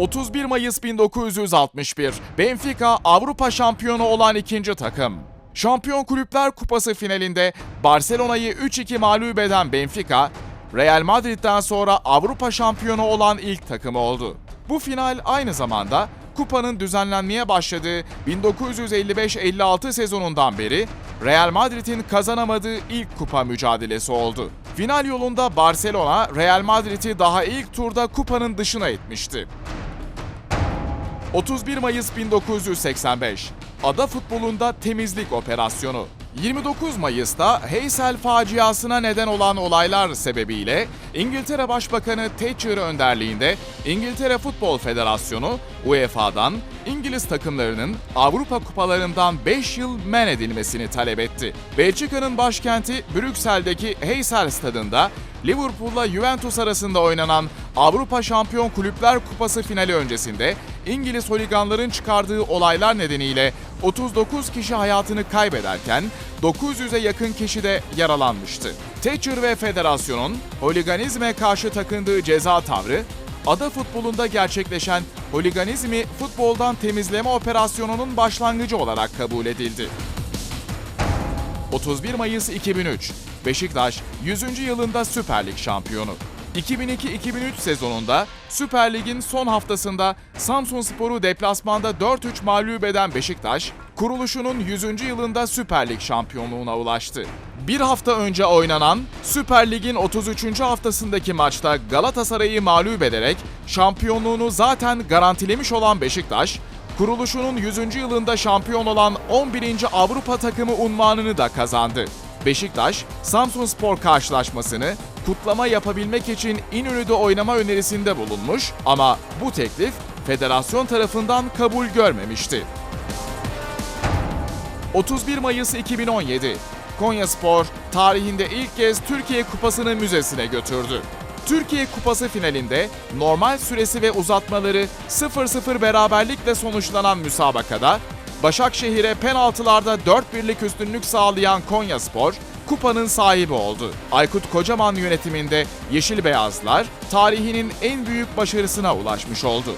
31 Mayıs 1961 Benfica Avrupa şampiyonu olan ikinci takım. Şampiyon Kulüpler Kupası finalinde Barcelona'yı 3-2 mağlup eden Benfica, Real Madrid'den sonra Avrupa şampiyonu olan ilk takım oldu. Bu final aynı zamanda kupanın düzenlenmeye başladığı 1955-56 sezonundan beri Real Madrid'in kazanamadığı ilk kupa mücadelesi oldu. Final yolunda Barcelona, Real Madrid'i daha ilk turda kupanın dışına etmişti. 31 Mayıs 1985 Ada futbolunda temizlik operasyonu. 29 Mayıs'ta Heysel faciasına neden olan olaylar sebebiyle İngiltere Başbakanı Thatcher önderliğinde İngiltere Futbol Federasyonu UEFA'dan İngiliz takımlarının Avrupa kupalarından 5 yıl men edilmesini talep etti. Belçika'nın başkenti Brüksel'deki Heysel stadında Liverpool'la Juventus arasında oynanan Avrupa Şampiyon Kulüpler Kupası finali öncesinde İngiliz holiganların çıkardığı olaylar nedeniyle 39 kişi hayatını kaybederken 900'e yakın kişi de yaralanmıştı. Thatcher ve federasyonun holiganizme karşı takındığı ceza tavrı, ada futbolunda gerçekleşen holiganizmi futboldan temizleme operasyonunun başlangıcı olarak kabul edildi. 31 Mayıs 2003 Beşiktaş 100. yılında Süper Lig şampiyonu. 2002-2003 sezonunda Süper Lig'in son haftasında Samsunspor'u deplasmanda 4-3 mağlup eden Beşiktaş, kuruluşunun 100. yılında Süper Lig şampiyonluğuna ulaştı. Bir hafta önce oynanan Süper Lig'in 33. haftasındaki maçta Galatasaray'ı mağlup ederek şampiyonluğunu zaten garantilemiş olan Beşiktaş, kuruluşunun 100. yılında şampiyon olan 11. Avrupa takımı unvanını da kazandı. Beşiktaş, Samsunspor karşılaşmasını kutlama yapabilmek için İnönü'de oynama önerisinde bulunmuş ama bu teklif federasyon tarafından kabul görmemişti. 31 Mayıs 2017 Konyaspor tarihinde ilk kez Türkiye Kupası'nı müzesine götürdü. Türkiye Kupası finalinde normal süresi ve uzatmaları 0-0 beraberlikle sonuçlanan müsabakada Başakşehir'e penaltılarda 4 birlik üstünlük sağlayan Konyaspor kupanın sahibi oldu. Aykut Kocaman yönetiminde Yeşil Beyazlar tarihinin en büyük başarısına ulaşmış oldu.